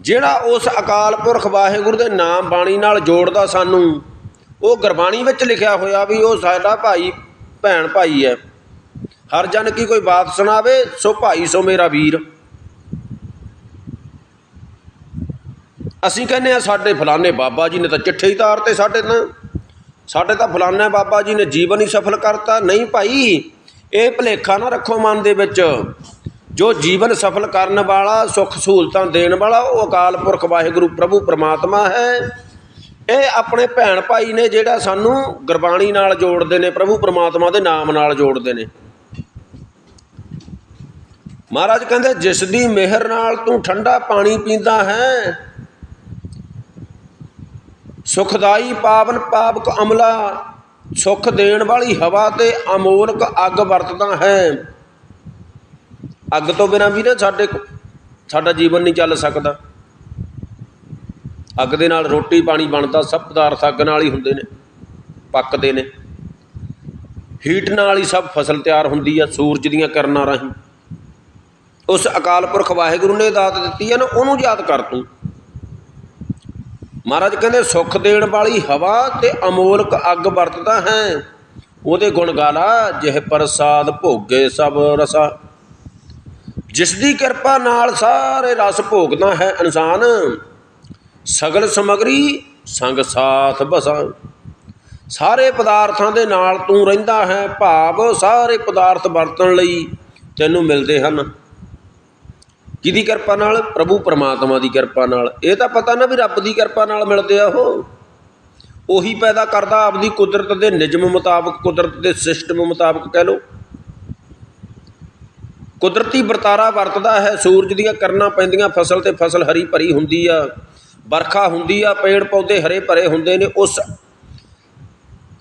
ਜਿਹੜਾ ਉਸ ਅਕਾਲ ਪੁਰਖ ਵਾਹਿਗੁਰੂ ਦੇ ਨਾਮ ਬਾਣੀ ਨਾਲ ਜੋੜਦਾ ਸਾਨੂੰ ਉਹ ਗੁਰਬਾਣੀ ਵਿੱਚ ਲਿਖਿਆ ਹੋਇਆ ਵੀ ਉਹ ਸਾਡਾ ਭਾਈ, ਭੈਣ ਭਾਈ ਹੈ। ਹਰ ਜਨ ਕੀ ਕੋਈ ਬਾਤ ਸੁਣਾਵੇ, ਸੋ ਭਾਈ ਸੋ ਮੇਰਾ ਵੀਰ। ਅਸੀਂ ਕਹਿੰਦੇ ਆ ਸਾਡੇ ਫਲਾਣੇ ਬਾਬਾ ਜੀ ਨੇ ਤਾਂ ਚਿੱਠੇ ਹੀ ਤਾਰਤੇ ਸਾਡੇ ਤਾਂ ਸਾਡੇ ਤਾਂ ਫਲਾਣੇ ਬਾਬਾ ਜੀ ਨੇ ਜੀਵਨ ਹੀ ਸਫਲ ਕਰਤਾ। ਨਹੀਂ ਭਾਈ, ਇਹ ਭਲੇਖਾ ਨਾ ਰੱਖੋ ਮਨ ਦੇ ਵਿੱਚ। ਜੋ ਜੀਵਨ ਸਫਲ ਕਰਨ ਵਾਲਾ, ਸੁੱਖ ਸਹੂਲਤਾਂ ਦੇਣ ਵਾਲਾ, ਉਹ ਅਕਾਲ ਪੁਰਖ ਵਾਹਿਗੁਰੂ ਪ੍ਰਭੂ ਪਰਮਾਤਮਾ ਹੈ। ਇਹ ਆਪਣੇ ਭੈਣ ਭਾਈ ਨੇ ਜਿਹੜਾ ਸਾਨੂੰ ਗੁਰਬਾਣੀ ਨਾਲ ਜੋੜਦੇ ਨੇ, ਪ੍ਰਭੂ ਪਰਮਾਤਮਾ ਦੇ ਨਾਮ ਨਾਲ ਜੋੜਦੇ ਨੇ। ਮਹਾਰਾਜ ਕਹਿੰਦੇ, ਜਿਸ ਦੀ ਮਿਹਰ ਨਾਲ ਤੂੰ ਠੰਡਾ ਪਾਣੀ ਪੀਂਦਾ ਹੈ, ਸੁਖਦਾਈ ਪਾਵਨ ਪਾਵਕ ਅਮਲਾ, ਸੁਖ ਦੇਣ ਵਾਲੀ ਹਵਾ ਤੇ ਅਮੋਲਕ ਅੱਗ ਵਰਤਦਾ ਹੈ। ਅੱਗ ਤੋਂ ਬਿਨਾਂ ਵੀ ਨਾ ਸਾਡੇ ਕੋ- ਸਾਡਾ ਜੀਵਨ ਨਹੀਂ ਚੱਲ ਸਕਦਾ। ਅੱਗ ਦੇ ਨਾਲ ਰੋਟੀ ਪਾਣੀ ਬਣਦਾ, ਸਭ ਪਦਾਰਥ ਅੱਗ ਨਾਲ ਹੀ ਹੁੰਦੇ ਨੇ, ਪੱਕਦੇ ਨੇ। ਹੀਟ ਨਾਲ ਹੀ ਸਭ ਫਸਲ ਤਿਆਰ ਹੁੰਦੀ ਆ, ਸੂਰਜ ਦੀਆਂ ਕਿਰਨਾਂ ਰਾਹੀਂ। ਉਸ ਅਕਾਲ ਪੁਰਖ ਵਾਹਿਗੁਰੂ ਨੇ ਦਾਤ ਦਿੱਤੀ ਹੈ ਨਾ, ਉਹਨੂੰ ਯਾਦ ਕਰ ਤੂੰ। ਮਹਾਰਾਜ ਕਹਿੰਦੇ, ਸੁੱਖ ਦੇਣ ਵਾਲੀ ਹਵਾ ਤੇ ਅਮੋਲਕ ਅੱਗ ਵਰਤਦਾ ਹੈ। ਉਹਦੇ ਗੁਣ ਗਾਲਾ ਜਿਹ ਪ੍ਰਸਾਦ ਭੋਗੇ ਸਭ ਰਸਾ। ਜਿਸ ਦੀ ਕਿਰਪਾ ਨਾਲ ਸਾਰੇ ਰਸ ਭੋਗਦਾ ਹੈ ਇਨਸਾਨ ਸਗਲ ਸਮਗਰੀ, ਸੰਗ ਸਾਥ ਬਸਾਂ। ਸਾਰੇ ਪਦਾਰਥਾਂ ਦੇ ਨਾਲ ਤੂੰ ਰਹਿੰਦਾ ਹੈ ਭਾਵ, ਸਾਰੇ ਪਦਾਰਥ ਵਰਤਣ ਲਈ ਤੈਨੂੰ ਮਿਲਦੇ ਹਨ। ਕਿਹਦੀ ਕਿਰਪਾ ਨਾਲ? ਪ੍ਰਭੂ ਪਰਮਾਤਮਾ ਦੀ ਕਿਰਪਾ ਨਾਲ। ਇਹ ਤਾਂ ਪਤਾ ਨਾ ਵੀ ਰੱਬ ਦੀ ਕਿਰਪਾ ਨਾਲ ਮਿਲਦੇ ਆ ਉਹ। ਉਹੀ ਪੈਦਾ ਕਰਦਾ ਆਪਦੀ ਕੁਦਰਤ ਦੇ ਨਿਯਮ ਮੁਤਾਬਕ, ਕੁਦਰਤ ਦੇ ਸਿਸਟਮ ਮੁਤਾਬਕ ਕਹਿ ਲਓ। ਕੁਦਰਤੀ ਵਰਤਾਰਾ ਵਰਤਦਾ ਹੈ। ਸੂਰਜ ਦੀਆਂ ਕਰਨਾਂ ਪੈਂਦੀਆਂ, ਫਸਲ ਤੇ ਫਸਲ ਹਰੀ ਭਰੀ ਹੁੰਦੀ ਆ। ਵਰਖਾ ਹੁੰਦੀ ਆ, ਪੇੜ ਪੌਦੇ ਹਰੇ ਭਰੇ ਹੁੰਦੇ ਨੇ, ਉਸ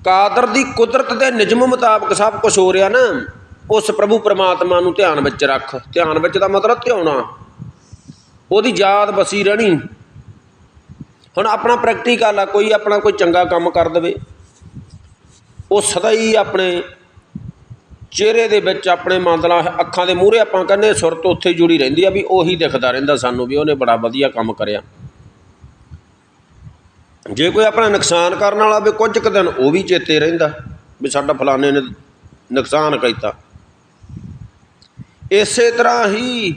ਕਾਦਰ ਦੀ ਕੁਦਰਤ ਦੇ ਨਿਯਮ ਮੁਤਾਬਕ ਸਭ ਕੁਝ ਹੋ ਰਿਹਾ ਨਾ, ਉਸ ਪ੍ਰਭੂ ਪਰਮਾਤਮਾ ਨੂੰ ਧਿਆਨ ਵਿੱਚ ਰੱਖ। ਧਿਆਨ ਵਿੱਚ ਦਾ ਮਤਲਬ ਧਿਆਉਣਾ। ਉਹਦੀ ਯਾਦ ਬਸੀ ਰਹਿਣੀ। ਹੁਣ ਆਪਣਾ ਪ੍ਰੈਕਟੀਕਲ ਆ, ਕੋਈ ਆਪਣਾ ਕੋਈ ਚੰਗਾ ਕੰਮ ਕਰ ਦਵੇ। ਉਹ ਸਦਾ ਹੀ ਆਪਣੇ ਚਿਹਰੇ ਦੇ ਵਿੱਚ, ਆਪਣੇ ਮੰਦਲਾ, ਅੱਖਾਂ ਦੇ ਮੂਹਰੇ ਆਪਾਂ ਕਹਿੰਦੇ ਸੁਰਤ ਉੱਥੇ ਜੁੜੀ ਰਹਿੰਦੀ ਆ, ਵੀ ਉਹੀ ਦਿਖਦਾ ਰਹਿੰਦਾ ਸਾਨੂੰ, ਵੀ ਉਹਨੇ ਬੜਾ ਵਧੀਆ ਕੰਮ ਕਰਿਆ। ਜੇ ਕੋਈ ਆਪਣਾ ਨੁਕਸਾਨ ਕਰਨ ਵਾਲਾ ਵੀ ਕੁਝ ਕੁ ਦਿਨ ਉਹ ਵੀ ਚੇਤੇ ਰਹਿੰਦਾ ਵੀ ਸਾਡਾ ਫਲਾਣੇ ਨੇ ਨੁਕਸਾਨ ਕੀਤਾ ਇਸੇ ਤਰ੍ਹਾਂ ਹੀ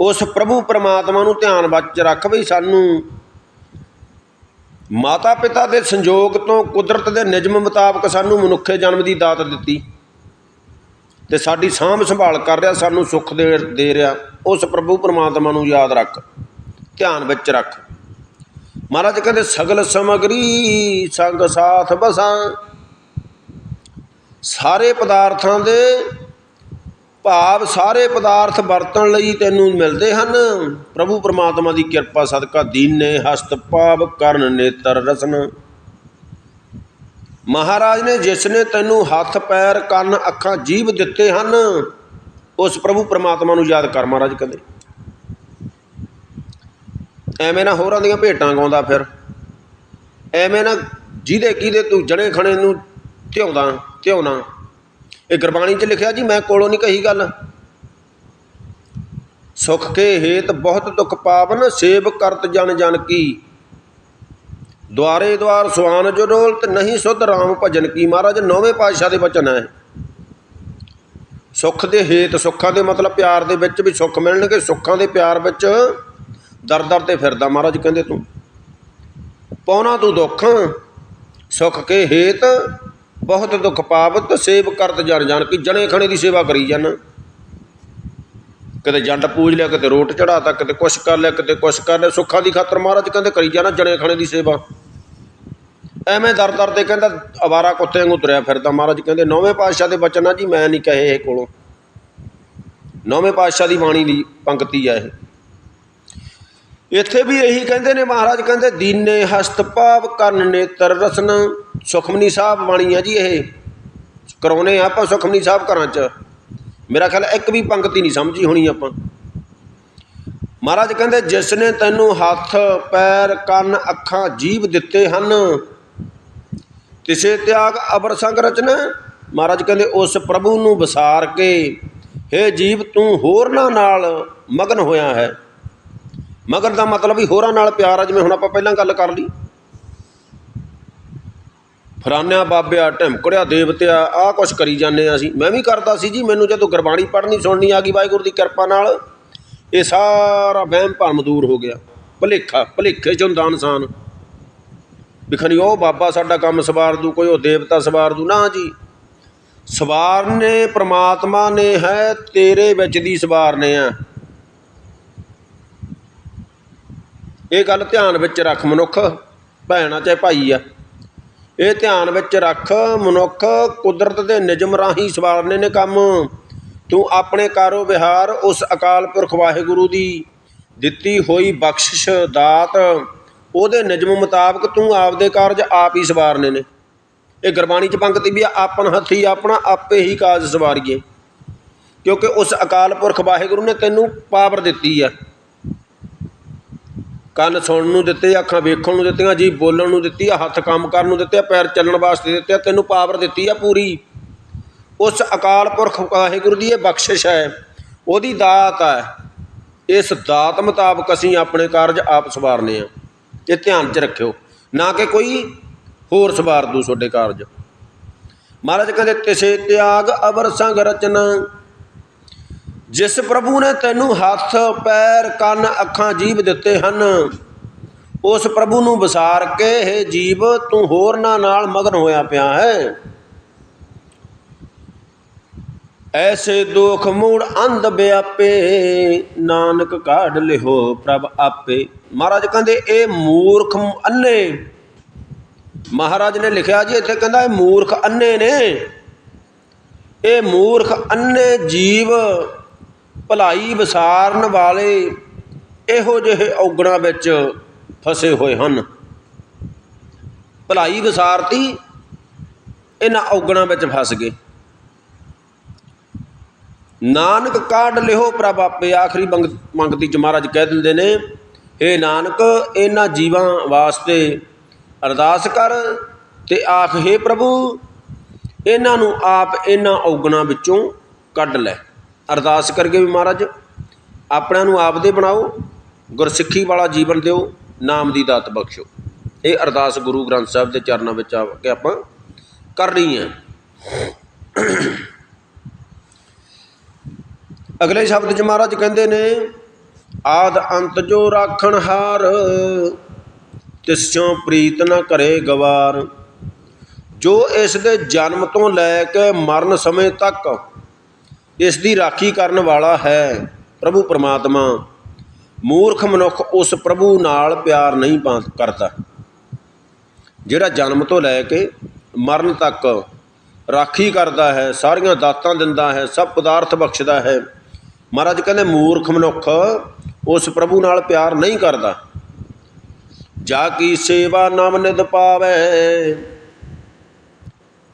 ਉਸ ਪ੍ਰਭੂ ਪਰਮਾਤਮਾ ਨੂੰ ਧਿਆਨ ਵਿੱਚ ਰੱਖ ਵੀ ਸਾਨੂੰ ਮਾਤਾ ਪਿਤਾ ਦੇ ਸੰਜੋਗ ਤੋਂ ਕੁਦਰਤ ਦੇ ਨਿਯਮ ਮੁਤਾਬਕ ਸਾਨੂੰ ਮਨੁੱਖੇ ਜਨਮ ਦੀ ਦਾਤ ਦਿੱਤੀ ਤੇ ਸਾਡੀ ਸਾਂਭ ਸੰਭਾਲ ਕਰ ਰਿਹਾ, ਸਾਨੂੰ ਸੁੱਖ ਦੇ ਦੇ ਰਿਹਾ, ਉਸ ਪ੍ਰਭੂ ਪਰਮਾਤਮਾ ਨੂੰ ਯਾਦ ਰੱਖ, ਧਿਆਨ ਵਿੱਚ ਰੱਖ। ਮਹਾਰਾਜ ਕਹਿੰਦੇ, ਸਗਲ ਸਮਗਰੀ ਸੰਗ ਸਾਥ ਬਸਾਂ। ਸਾਰੇ ਪਦਾਰਥਾਂ ਦੇ ਭਾਵ, ਸਾਰੇ ਪਦਾਰਥ ਵਰਤਣ ਲਈ ਤੈਨੂੰ ਮਿਲਦੇ ਹਨ। ਪ੍ਰਭੂ ਪਰਮਾਤਮਾ ਦੀ ਕਿਰਪਾ ਸਦਕਾ ਦੀਨੇ ਹਸਤ ਭਾਵ ਕਰਨ ਨੇਤਰ ਰਸਨ। ਮਹਾਰਾਜ ਨੇ ਜਿਸ ਨੇ ਤੈਨੂੰ ਹੱਥ, ਪੈਰ, ਕੰਨ, ਅੱਖਾਂ ਜੀਭ ਦਿੱਤੇ ਹਨ, ਉਸ ਪ੍ਰਭੂ ਪਰਮਾਤਮਾ ਨੂੰ ਯਾਦ ਕਰ ਮਹਾਰਾਜ ਕਹਿੰਦੇ। ਐਵੇਂ ਨਾ ਹੋਰਾਂ ਦੀਆਂ ਭੇਟਾਂ ਗਾਉਂਦਾ ਫਿਰ। ਐਵੇਂ ਨਾ ਜਿਹਦੇ ਕਿਹਦੇ ਤੂੰ ਜਣੇ ਖਣੇ ਨੂੰ ਧਿਆਉਂਦਾ, ਧਿਆਉਣਾ। ਇਹ ਗੁਰਬਾਣੀ 'ਚ ਲਿਖਿਆ ਜੀ, ਮੈਂ ਕੋਲੋਂ ਨਹੀਂ ਕਹੀ ਗੱਲ। ਸੁਖ ਕੇ ਹੇਤ ਬਹੁਤ ਦੁਖ ਪਾਵਨ, ਸੇਵ ਕਰਤ ਜਨ ਜਨ ਕੀ। ਦੁਆਰੇ ਦੁਆਰ ਸੁਆਨ ਜੋ ਡੋਲਤ, ਨਹੀਂ ਸੁਧ ਰਾਮ ਭਜਨ ਕੀ। ਮਹਾਰਾਜ, ਨੌਵੇਂ ਪਾਤਸ਼ਾਹ ਦੇ ਬਚਨ ਹੈ। ਸੁੱਖ ਦੇ ਹੇਤ, ਸੁੱਖਾਂ ਦੇ ਮਤਲਬ ਪਿਆਰ ਦੇ ਵਿੱਚ ਵੀ ਸੁੱਖ ਮਿਲਣਗੇ। ਸੁੱਖਾਂ ਦੇ ਪਿਆਰ ਵਿੱਚ ਦਰ ਦਰ ਤੇ ਫਿਰਦਾ ਮਹਾਰਾਜ ਕਹਿੰਦੇ ਤੂੰ। ਪੌਣਾ ਤੂੰ ਦੁੱਖ, ਸੁੱਖ ਕੇ ਹੇਤ, ਬਹੁਤ ਦੁੱਖ ਪਾਵਤ, ਸੇਵ ਕਰਤ ਜਨ ਜਨ, ਕੀ ਜਣੇ ਖਣੇ ਦੀ ਸੇਵਾ ਕਰੀ ਜਾਣ ਕਿਤੇ ਜੰਡ ਪੂਜ ਲਿਆ, ਕਿਤੇ ਰੋਟ ਚੜਾਤਾ, ਕਿਤੇ ਕੁਛ ਕਰ ਲਿਆ, ਕਿਤੇ ਕੁਛ ਕਰ ਲਿਆ, ਸੁੱਖਾਂ ਦੀ ਖਾਤਰ ਮਹਾਰਾਜ ਕਹਿੰਦੇ ਕਰੀ ਜਾਣਾ ਜਣੇ ਖਣੇ ਦੀ ਸੇਵਾ। ਐਵੇਂ ਦਰ ਦਰ ਤੇ ਕਹਿੰਦਾ ਅਵਾਰਾ ਕੁੱਤੇ ਵਾਂਗੂ ਤੁਰਿਆ ਫਿਰਦਾ ਮਹਾਰਾਜ ਕਹਿੰਦੇ, ਨੌਵੇਂ ਪਾਤਸ਼ਾਹ ਦੇ ਬਚਨ ਆ ਜੀ ਮੈਂ ਨਹੀਂ ਕਹੇ ਇਹ ਕੋਲੋਂ। ਨੌਵੇਂ ਪਾਤਸ਼ਾਹ ਦੀ ਬਾਣੀ ਦੀ ਪੰਕਤੀ ਆ ਇਹ। ਇੱਥੇ ਵੀ ਇਹੀ ਕਹਿੰਦੇ ਨੇ ਮਹਾਰਾਜ, ਕਹਿੰਦੇ ਦੀਨੇ ਹਸਤ ਭਾਵ ਕਰਨ ਨੇਤਰ ਰਸਨ। ਸੁਖਮਨੀ ਸਾਹਿਬ ਬਾਣੀ ਆ ਜੀ ਇਹ। ਕਰਾਉਨੇ ਆਪਾਂ ਸੁਖਮਨੀ ਸਾਹਿਬ ਘਰਾਂ 'ਚ। ਮੇਰਾ ਖਿਆਲ ਇੱਕ ਵੀ ਪੰਕਤੀ ਨਹੀਂ ਸਮਝੀ ਹੋਣੀ ਆਪਾਂ। ਮਹਾਰਾਜ ਕਹਿੰਦੇ ਜਿਸ ਨੇ ਤੈਨੂੰ ਹੱਥ, ਪੈਰ, ਕੰਨ, ਅੱਖਾਂ ਜੀਭ ਦਿੱਤੇ ਹਨ, ਤਿਸੇ ਤਿਆਗ ਅਬਰ ਸੰਗ ਰਚਨਾ। ਮਹਾਰਾਜ ਕਹਿੰਦੇ, ਉਸ ਪ੍ਰਭੂ ਨੂੰ ਵਿਸਾਰ ਕੇ, ਹੇ ਜੀਵ, ਤੂੰ ਹੋਰਨਾਂ ਨਾਲ ਮਗਨ ਹੋਇਆ ਹੈ। ਮਗਰ ਦਾ ਮਤਲਬ ਵੀ ਹੋਰਾਂ ਨਾਲ ਪਿਆਰ ਆ, ਜਿਵੇਂ ਹੁਣ ਆਪਾਂ ਪਹਿਲਾਂ ਗੱਲ ਕਰ ਲਈ। ਫਰਾਨਿਆ ਬਾਬਿਆ ਢਿਮਕੜਿਆ ਦੇਵਤਿਆ, ਆਹ ਕੁਛ ਕਰੀ ਜਾਂਦੇ ਆ ਅਸੀਂ। ਮੈਂ ਵੀ ਕਰਦਾ ਸੀ ਜੀ, ਮੈਨੂੰ ਜਦੋਂ ਗੁਰਬਾਣੀ ਪੜ੍ਹਨੀ ਸੁਣਨੀ ਆ ਗਈ, ਵਾਹਿਗੁਰੂ ਦੀ ਕਿਰਪਾ ਨਾਲ, ਇਹ ਸਾਰਾ ਵਹਿਮ ਭਰਮ ਦੂਰ ਹੋ ਗਿਆ। ਭੁਲੇਖਾ, ਭੁਲੇਖੇ ਚ ਹੁੰਦਾ ਇਨਸਾਨ। ਵਿਖਣੀ ਉਹ ਬਾਬਾ ਸਾਡਾ ਕੰਮ ਸਵਾਰ ਦੂ, ਕੋਈ ਉਹ ਦੇਵਤਾ ਸਵਾਰ ਦੂ। ਨਾ ਜੀ, ਸਵਾਰਨੇ ਪ੍ਰਮਾਤਮਾ ਨੇ ਹੈ, ਤੇਰੇ ਵਿੱਚ ਦੀ ਸਵਾਰਨੇ ਆ। ਇਹ ਗੱਲ ਧਿਆਨ ਵਿੱਚ ਰੱਖ ਮਨੁੱਖ ਭੈਣਾ ਚਾਹੇ ਭਾਈ ਆ। ਇਹ ਧਿਆਨ ਵਿੱਚ ਰੱਖ ਮਨੁੱਖ ਕੁਦਰਤ ਦੇ ਨਿਯਮ ਰਾਹੀਂ ਸਵਾਰਨੇ ਨੇ ਕੰਮ। ਤੂੰ ਆਪਣੇ ਕਾਰੋ ਵਿਹਾਰ ਉਸ ਅਕਾਲ ਪੁਰਖ ਵਾਹਿਗੁਰੂ ਦੀ ਦਿੱਤੀ ਹੋਈ ਬਖਸ਼ਿਸ਼ ਦਾਤ ਉਹਦੇ ਨਿਯਮ ਮੁਤਾਬਕ ਤੂੰ ਆਪਦੇ ਕਾਰਜ ਆਪ ਹੀ ਸਵਾਰਨੇ ਨੇ। ਇਹ ਗੁਰਬਾਣੀ ਚ ਪੰਕਤੀ ਵੀ ਆ, ਆਪਨ ਹੱਥੀ ਆਪਣਾ ਆਪੇ ਹੀ ਕਾਜ ਸਵਾਰੀਏ। ਕਿਉਂਕਿ ਉਸ ਅਕਾਲ ਪੁਰਖ ਵਾਹਿਗੁਰੂ ਨੇ ਤੈਨੂੰ ਪਾਵਰ ਦਿੱਤੀ ਆ। ਕੰਨ ਸੁਣਨ ਨੂੰ ਦਿੱਤੇ, ਅੱਖਾਂ ਵੇਖਣ ਨੂੰ ਦਿੱਤੀਆਂ, ਜੀ ਬੋਲਣ ਨੂੰ ਦਿੱਤੀ ਆ ਹੱਥ ਕੰਮ ਕਰਨ ਨੂੰ ਦਿੱਤੇ ਆ ਪੈਰ ਚੱਲਣ ਵਾਸਤੇ ਦਿੱਤੇ ਆ ਤੈਨੂੰ ਪਾਵਰ ਦਿੱਤੀ ਆ ਪੂਰੀ। ਉਸ ਅਕਾਲ ਪੁਰਖ ਵਾਹਿਗੁਰੂ ਦੀ ਇਹ ਬਖਸ਼ਿਸ਼ ਹੈ, ਉਹਦੀ ਦਾਤ ਹੈ। ਇਸ ਦਾਤ ਮੁਤਾਬਕ ਅਸੀਂ ਆਪਣੇ ਕਾਰਜ ਆਪ ਸਵਾਰਨੇ ਆ। ਇਹ ਧਿਆਨ 'ਚ ਰੱਖਿਓ, ਨਾ ਕਿ ਕੋਈ ਹੋਰ ਸਵਾਰ ਦੂ ਤੁਹਾਡੇ ਕਾਰਜ। ਮਹਾਰਾਜ ਕਹਿੰਦੇ, ਤਿਸੇ ਤਿਆਗ ਅਵਰ ਸੰਗ ਰਚਨਾ। ਜਿਸ ਪ੍ਰਭੂ ਨੇ ਤੈਨੂੰ ਹੱਥ, ਪੈਰ, ਕੰਨ, ਅੱਖਾਂ ਜੀਭ ਦਿੱਤੇ ਹਨ, ਉਸ ਪ੍ਰਭੂ ਨੂੰ ਵਿਸਾਰ ਕੇ ਇਹ ਜੀਵ, ਤੂੰ ਹੋਰਨਾਂ ਨਾਲ ਮਗਨ ਹੋਇਆ ਪਿਆ ਹੈ। ਐਸੇ ਦੁਖ ਮੂੜ ਅੰਧ ਵਿਆਪੇ ਨਾਨਕ ਕਾਢ ਲਿਓ ਪ੍ਰਭ ਆਪੇ। ਮਹਾਰਾਜ ਕਹਿੰਦੇ, ਇਹ ਮੂਰਖ ਅੰਨੇ। ਮਹਾਰਾਜ ਨੇ ਲਿਖਿਆ ਜੀ ਇੱਥੇ, ਕਹਿੰਦਾ ਇਹ ਮੂਰਖ ਅੰਨੇ ਨੇ। ਇਹ ਮੂਰਖ ਅੰਨੇ ਜੀਵ ਭਲਾਈ ਵਿਸਾਰਨ ਵਾਲੇ ਇਹੋ ਜਿਹੇ ਔਗਣਾਂ ਵਿੱਚ ਫਸੇ ਹੋਏ ਹਨ। ਭਲਾਈ ਵਿਸਾਰਤੀ ਇਹਨਾਂ ਔਗਣਾਂ ਵਿੱਚ ਫਸ ਗਏ। ਨਾਨਕ ਕਾਢ ਲਿਓ ਪ੍ਰਭ ਆਪੇ, ਆਖਰੀ ਬੰਗ- ਪੰਕਤੀ ਚ ਮਹਾਰਾਜ ਕਹਿ ਦਿੰਦੇ ਨੇ ਏ ਨਾਨਕ, ਇਹਨਾਂ ਜੀਵਾਂ ਵਾਸਤੇ ਅਰਦਾਸ ਕਰ ਤੇ ਆਖ, ਹੈ ਪ੍ਰਭੂ, ਇਹਨਾਂ ਨੂੰ ਆਪ ਇਹਨਾਂ ਔਗਣਾਂ ਵਿੱਚੋਂ ਕੱਢ ਲੈ। ਅਰਦਾਸ ਕਰਕੇ ਵੀ ਮਹਾਰਾਜ, ਆਪਣਿਆਂ ਨੂੰ ਆਪ ਦੇ ਬਣਾਓ, ਗੁਰਸਿੱਖੀ ਵਾਲਾ ਜੀਵਨ ਦਿਓ, ਨਾਮ ਦੀ ਦਾਤ ਬਖਸ਼ੋ। ਇਹ ਅਰਦਾਸ ਗੁਰੂ ਗ੍ਰੰਥ ਸਾਹਿਬ ਦੇ ਚਰਨਾਂ ਵਿੱਚ ਆ ਕੇ ਆਪਾਂ ਕਰਨੀ ਹੈ। ਅਗਲੇ ਸ਼ਬਦ ਚ ਮਹਾਰਾਜ ਕਹਿੰਦੇ ਨੇ, ਆਦ ਅੰਤ ਜੋ ਰਾਖਣ ਹਾਰ, ਤਿਸ ਪ੍ਰੀਤ ਨਾ ਕਰੇ ਗਵਾਰ। ਜੋ ਇਸ ਦੇ ਜਨਮ ਤੋਂ ਲੈ ਕੇ ਮਰਨ ਸਮੇਂ ਤੱਕ ਇਸ ਦੀ ਰਾਖੀ ਕਰਨ ਵਾਲਾ ਹੈ ਪ੍ਰਭੂ ਪਰਮਾਤਮਾ। ਮੂਰਖ ਮਨੁੱਖ ਉਸ ਪ੍ਰਭੂ ਨਾਲ ਪਿਆਰ ਨਹੀਂ ਪਾ ਕਰਦਾ। ਜਿਹੜਾ ਜਨਮ ਤੋਂ ਲੈ ਕੇ ਮਰਨ ਤੱਕ ਰਾਖੀ ਕਰਦਾ ਹੈ, ਸਾਰੀਆਂ ਦਾਤਾਂ ਦਿੰਦਾ ਹੈ, ਸਭ ਪਦਾਰਥ ਬਖਸ਼ਦਾ ਹੈ, ਮਹਾਰਾਜ ਕਹਿੰਦੇ ਮੂਰਖ ਮਨੁੱਖ ਉਸ ਪ੍ਰਭੂ ਨਾਲ ਪਿਆਰ ਨਹੀਂ ਕਰਦਾ। ਜਾ ਕੀ ਸੇਵਾ ਨਮ ਨਿਦ ਪਾਵੇ,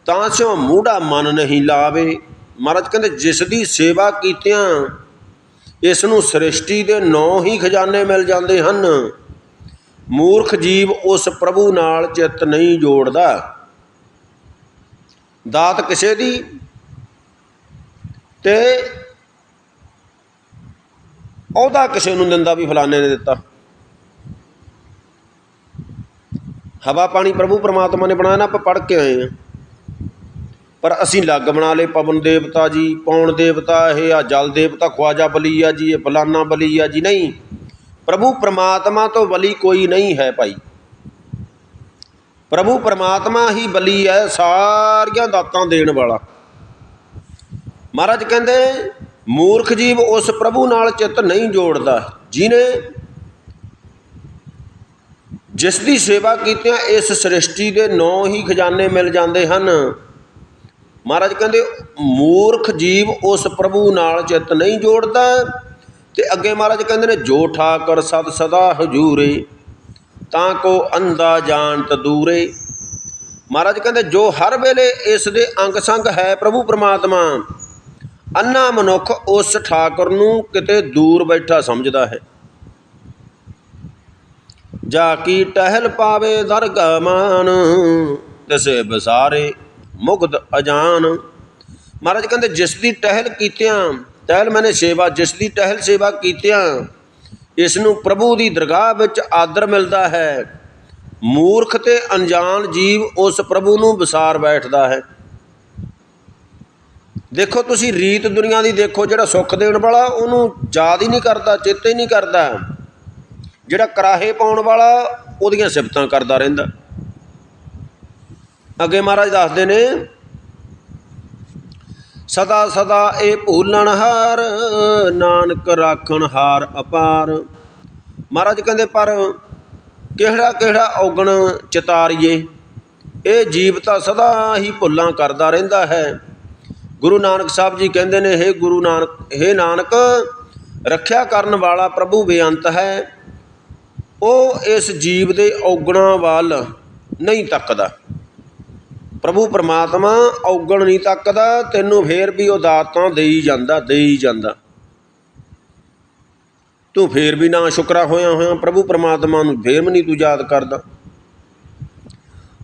ਤਾਂ ਸਿਓ ਮੂੜਾ ਮਨ ਨਹੀਂ ਲਾਵੇ। ਮਹਾਰਾਜ ਕਹਿੰਦੇ, ਜਿਸ ਦੀ ਸੇਵਾ ਕੀਤਿਆਂ, ਇਸ ਨੂੰ ਸ੍ਰਿਸ਼ਟੀ ਦੇ ਨੌ ਹੀ ਖਜ਼ਾਨੇ ਮਿਲ ਜਾਂਦੇ ਹਨ। ਮੂਰਖ ਜੀਵ ਉਸ ਪ੍ਰਭੂ ਨਾਲ ਚਿੱਤ ਨਹੀਂ ਜੋੜਦਾ। ਦਾਤ ਕਿਸੇ ਦੀ ਤੇ ਉਹਦਾ ਕਿਸੇ ਨੂੰ ਦਿੰਦਾ ਵੀ ਫਲਾਣੇ ਨੇ ਦਿੱਤਾ। ਹਵਾ ਪਾਣੀ ਪ੍ਰਭੂ ਪਰਮਾਤਮਾ ਨੇ ਬਣਾਇਆ ਨਾ, ਆਪਾਂ ਪੜ ਕੇ ਆਏ ਆ ਪਰ ਅਸੀਂ ਲੱਗ ਬਣਾ ਲਏ ਪਵਨ ਦੇਵਤਾ ਜੀ, ਪੌਣ ਦੇਵਤਾ, ਇਹ ਆ ਜਲ ਦੇਵਤਾ, ਖਵਾਜਾ ਬਲੀ ਆ ਜੀ, ਇਹ ਫਲਾਨਾ ਬਲੀ ਆ ਜੀ, ਨਹੀਂ। ਪ੍ਰਭੂ ਪਰਮਾਤਮਾ ਤੋਂ ਬਲੀ ਕੋਈ ਨਹੀਂ ਹੈ ਭਾਈ। ਪ੍ਰਭੂ ਪਰਮਾਤਮਾ ਹੀ ਬਲੀ ਹੈ ਸਾਰੀਆਂ ਦਾਤਾਂ ਦੇਣ ਵਾਲਾ। ਮਹਾਰਾਜ ਕਹਿੰਦੇ, ਮੂਰਖ ਜੀਵ ਉਸ ਪ੍ਰਭੂ ਨਾਲ ਚਿੱਤ ਨਹੀਂ ਜੋੜਦਾ। ਜਿਨੇ ਜਿਸ ਦੀ ਸੇਵਾ ਕੀਤਿਆਂ ਇਸ ਸ੍ਰਿਸ਼ਟੀ ਦੇ ਨੌ ਹੀ ਖਜ਼ਾਨੇ ਮਿਲ ਜਾਂਦੇ ਹਨ। ਮਹਾਰਾਜ ਕਹਿੰਦੇ, ਮੂਰਖ ਜੀਵ ਉਸ ਪ੍ਰਭੂ ਨਾਲ ਚਿੱਤ ਨਹੀਂ ਜੋੜਦਾ। ਤੇ ਅੱਗੇ ਮਹਾਰਾਜ ਕਹਿੰਦੇ ਨੇ, ਜੋ ਠਾਕਰ ਸਦ ਸਦਾ ਹਜੂਰੇ, ਤਾਂ ਕੋ ਅੰਦਾ ਜਾਣਤ ਦੂਰੇ। ਮਹਾਰਾਜ ਕਹਿੰਦੇ, ਜੋ ਹਰ ਵੇਲੇ ਇਸ ਦੇ ਅੰਗ ਸੰਗ ਹੈ ਪ੍ਰਭੂ ਪਰਮਾਤਮਾ, ਅੰਨਾ ਮਨੁੱਖ ਉਸ ਠਾਕੁਰ ਨੂੰ ਕਿਤੇ ਦੂਰ ਬੈਠਾ ਸਮਝਦਾ ਹੈ। ਜਾ ਕੀ ਟਹਿਲ ਪਾਵੇ ਦਰਗਾਹ ਮਾਨ ਤਿਸੇ ਬਸਾਰੇ ਮੁਗਧ ਅਜਾਨ। ਮਹਾਰਾਜ ਕਹਿੰਦੇ, ਜਿਸ ਦੀ ਟਹਿਲ ਕੀਤਿਆਂ, ਟਹਿਲ ਮੈਨੇ ਸੇਵਾ, ਜਿਸ ਦੀ ਟਹਿਲ ਸੇਵਾ ਕੀਤਿਆਂ, ਇਸ ਨੂੰ ਪ੍ਰਭੂ ਦੀ ਦਰਗਾਹ ਵਿੱਚ ਆਦਰ ਮਿਲਦਾ ਹੈ। ਮੂਰਖ ਤੇ ਅਣਜਾਣ ਜੀਵ ਉਸ ਪ੍ਰਭੂ ਨੂੰ ਵਿਸਾਰ ਬੈਠਦਾ ਹੈ। ਦੇਖੋ ਤੁਸੀਂ ਰੀਤ ਦੁਨੀਆ ਦੀ ਦੇਖੋ, ਜਿਹੜਾ ਸੁੱਖ ਦੇਣ ਵਾਲਾ, ਉਹਨੂੰ ਯਾਦ ਹੀ ਨਹੀਂ ਕਰਦਾ, ਚੇਤੇ ਹੀ ਨਹੀਂ ਕਰਦਾ। ਜਿਹੜਾ ਕਰਾਹੇ ਪਾਉਣ ਵਾਲਾ, ਉਹਦੀਆਂ ਸਿਫਤਾਂ ਕਰਦਾ ਰਹਿੰਦਾ। ਅੱਗੇ ਮਹਾਰਾਜ ਦੱਸਦੇ ਨੇ, ਸਦਾ ਸਦਾ ਇਹ ਭੂਲਣ ਹਾਰ, ਨਾਨਕ ਰਾਖਣ ਹਾਰ ਅਪਾਰ। ਮਹਾਰਾਜ ਕਹਿੰਦੇ, ਪਰ ਕਿਹੜਾ ਕਿਹੜਾ ਔਗਣ ਚਿਤਾਰੀਏ? ਇਹ ਜੀਵ ਤਾਂ ਸਦਾ ਹੀ ਭੁੱਲਾਂ ਕਰਦਾ ਰਹਿੰਦਾ ਹੈ। ਗੁਰੂ ਨਾਨਕ ਸਾਹਿਬ ਜੀ ਕਹਿੰਦੇ ਨੇ हे ਗੁਰੂ ਨਾਨਕ हे ਨਾਨਕ, ਰੱਖਿਆ ਕਰਨ ਵਾਲਾ ਪ੍ਰਭੂ ਬੇਅੰਤ ਹੈ। ਉਹ ਇਸ ਜੀਵ ਦੇ ਔਗਣਾਂ ਵੱਲ ਨਹੀਂ ਤੱਕਦਾ। ਪ੍ਰਭੂ ਪਰਮਾਤਮਾ ਔਗਣ ਨਹੀਂ ਤੱਕਦਾ, ਤੈਨੂੰ ਫੇਰ ਵੀ ਉਹ ਦਾਤਾਂ ਦੇਈ ਜਾਂਦਾ ਦੇਈ ਜਾਂਦਾ। ਤੂੰ ਫੇਰ ਵੀ ਨਾ ਸ਼ੁਕਰਾ ਹੋਇਆ ਹੋਇਆ, ਪ੍ਰਭੂ ਪਰਮਾਤਮਾ ਨੂੰ ਫੇਰ ਵੀ ਨਹੀਂ ਤੂੰ ਯਾਦ ਕਰਦਾ।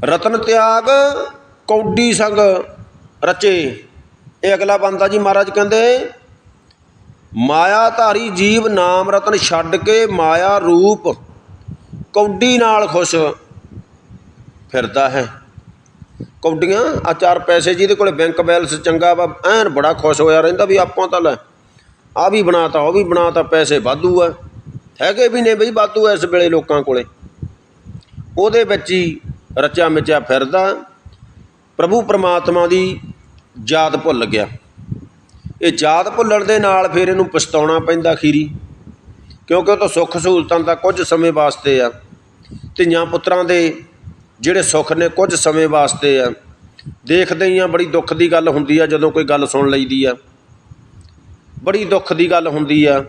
ਰਤਨ ਤਿਆਗ, ਕੌਡੀ ਸੰਗ ਰਚੇ। ਇਹ ਅਗਲਾ ਬੰਦਾ ਜੀ, ਮਹਾਰਾਜ ਕਹਿੰਦੇ ਮਾਇਆ ਧਾਰੀ ਜੀਵ ਨਾਮ ਰਤਨ ਛੱਡ ਕੇ ਮਾਇਆ ਰੂਪ, ਕੌਡੀ ਨਾਲ ਖੁਸ਼, ਫਿਰਦਾ ਹੈ। ਕੌਡੀਆਂ, ਆ ਚਾਰ ਪੈਸੇ ਜਿਹਦੇ ਕੋਲੇ ਬੈਂਕ ਬੈਲੈਂਸ ਚੰਗਾ ਵਾ, ਐਨ ਬੜਾ ਖੁਸ਼ ਹੋਇਆ ਰਹਿੰਦਾ ਵੀ ਆਪਾਂ ਤਾਂ ਲੈ, ਆ ਵੀ ਬਣਾਤਾ, ਉਹ ਵੀ ਬਣਾਤਾ, ਪੈਸੇ ਵਾਧੂ ਆ। ਹੈਗੇ ਵੀ ਨੇ ਬਈ ਵਾਧੂ ਆ ਇਸ ਵੇਲੇ ਲੋਕਾਂ ਕੋਲੇ। ਉਹਦੇ ਵਿੱਚ ਹੀ ਰਚਿਆ ਮਿਚਿਆ ਫਿਰਦਾ, ਪ੍ਰਭੂ ਪਰਮਾਤਮਾ ਦੀ ਯਾਦ ਭੁੱਲ ਗਿਆ। ਇਹ ਯਾਦ ਭੁੱਲਣ ਦੇ ਨਾਲ ਫਿਰ ਇਹਨੂੰ ਪਛਤਾਉਣਾ ਪੈਂਦਾ ਖੀਰੀ ਕਿਉਂਕਿ ਉਹ ਤਾਂ ਸੁੱਖ ਸਹੂਲਤਾਂ ਤਾਂ ਕੁਝ ਸਮੇਂ ਵਾਸਤੇ ਆ। ਧੀਆਂ ਪੁੱਤਰਾਂ ਦੇ ਜਿਹੜੇ ਸੁੱਖ ਨੇ ਕੁਝ ਸਮੇਂ ਵਾਸਤੇ ਆ। ਦੇਖਦੇ ਹੀ ਆ, ਬੜੀ ਦੁੱਖ ਦੀ ਗੱਲ ਹੁੰਦੀ ਆ ਜਦੋਂ ਕੋਈ ਗੱਲ ਸੁਣ ਲਈਦੀ ਆ। ਬੜੀ ਦੁੱਖ ਦੀ ਗੱਲ ਹੁੰਦੀ ਆ।